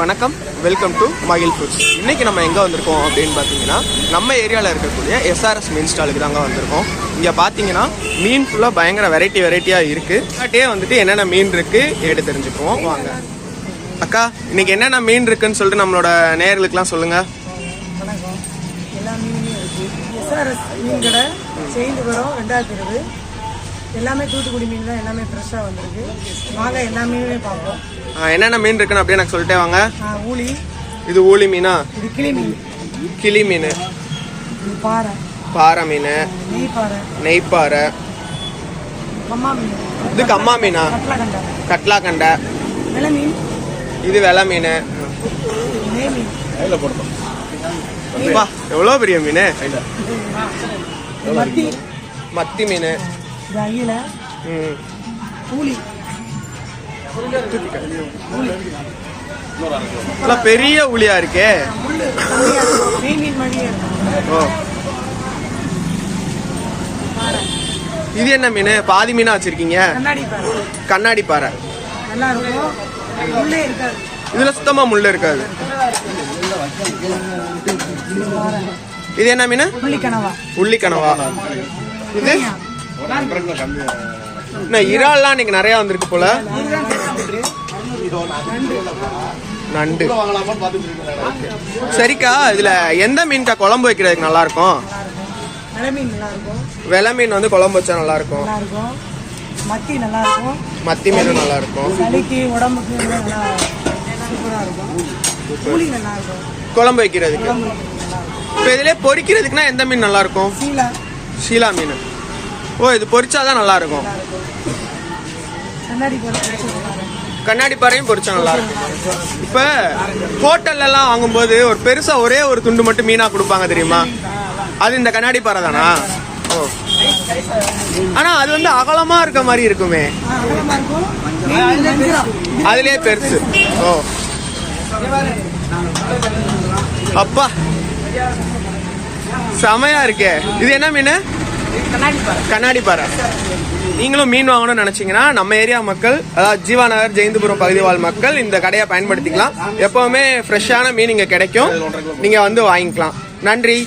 வணக்கம். Welcome to மகில் foods இன்றைக்கி நம்ம எங்கே வந்திருக்கோம் அப்படின்னு பார்த்தீங்கன்னா நம்ம ஏரியாவில் இருக்கக்கூடிய எஸ்ஆர்எஸ் மீன் ஸ்டாலுக்கு தாங்க வந்திருக்கோம். இங்கே பார்த்தீங்கன்னா மீன் ஃபுல்லாக பயங்கர வெரைட்டி வெரைட்டியாக இருக்குது அட்டே வந்துட்டு என்னென்ன மீன் இருக்குது கேட்டு தெரிஞ்சுக்குவோம். வாங்க. அக்கா இன்னைக்கு என்னென்ன மீன் இருக்குன்னு சொல்லிட்டு நம்மளோட நேர்களுக்கெலாம் சொல்லுங்கள் வணக்கம். எல்லா மீனுமே இருக்குது எஸ்ஆர்எஸ் மீன் கடை செய்திபுரம் ரெண்டாவது எல்லாமே தூத்துக்குடி மீன் தான் எல்லாமே ஃப்ரெஷ்ஷாக வந்திருக்கு வாங்க எல்லா மீனுமே பார்ப்போம் என்னென்ன மீன் இருக்குன்னு அப்படியே எனக்கு சொல்லிட்டே வாங்க ஊளி இது ஊளி மீனா இது கிளி மீன் கிளி மீன் இது பாறை பாறை மீன் நெய் பாறை நெய்ப்பாறை கம்மா மீன் இது கம்மா மீனா கட்லா கண்டை வெலை மீன் இது வெலை மீன் நெய் மீன் அப்பா எவ்வளோ பெரிய மீன் மத்தி மத்தி மீன் இது ஊளி நல்லா பெரிய உளியா இருக்கே? இது என்ன மீன்? பாதி மீனா வச்சிருக்கீங்க? கண்ணாடி பாறை. இதுல சுத்தமா முள்ளு இருக்காது. இது என்ன மீன்? கனவா உள்ளி கனவா இது இறால்லாம் இன்னைக்கு நிறைய வந்திருக்கு போல. நண்டு. சரிக்கா இதுல எந்த மீன்கா குழம்பு வைக்கிறதுக்கு நல்லா இருக்கும் வெலை மீன் மீன் வந்து குழம்பு வச்சா நல்லா இருக்கும் மத்தி நல்லா இருக்கும் மத்தி மீனும் நல்லா இருக்கும் சளிக்கு உடம்புக்கு இதெல்லாம் நல்லா சூப்பராக இருக்கும் கூலி நல்லா இருக்கும் குழம்பு வைக்கிறதுக்கு. இப்போ இதுல பொரிக்கிறதுக்குன்னா எந்த மீன் நல்லா இருக்கும் சீலா ஷீலா மீன். ஓ இது பொரிச்சாதான் நல்லா இருக்கும் கண்ணாடி பாறையும் பொரிச்சா நல்லா இருக்கும் இப்ப ஹோட்டல்ல எல்லாம் வாங்கும்போது ஒரு பெருசா ஒரே ஒரு துண்டு மட்டும் மீனா கொடுப்பாங்க தெரியுமா? அது இந்த கண்ணாடி பாறை தானா? ஓ. ஆனா அது வந்து அகலமா இருக்க மாதிரி இருக்குமே. அகலமாக. அதுலயே பெருசு. ஓ. அப்பா. செமையா இருக்கே. இது என்ன மீன்? கண்ணாடி பாறை நீங்களும் மீன் வாங்கணும்னு நினைச்சீங்கன்னா நம்ம ஏரியா மக்கள் அதாவது ஜீவா நகர் ஜெயந்தபுரம் பகுதி வாழ் மக்கள் இந்த கடையை பயன்படுத்திக்கலாம். எப்பவுமே ஃப்ரெஷ்ஷான மீன் இங்கே கிடைக்கும். நீங்கள் வந்து வாங்கிக்கலாம். நன்றி.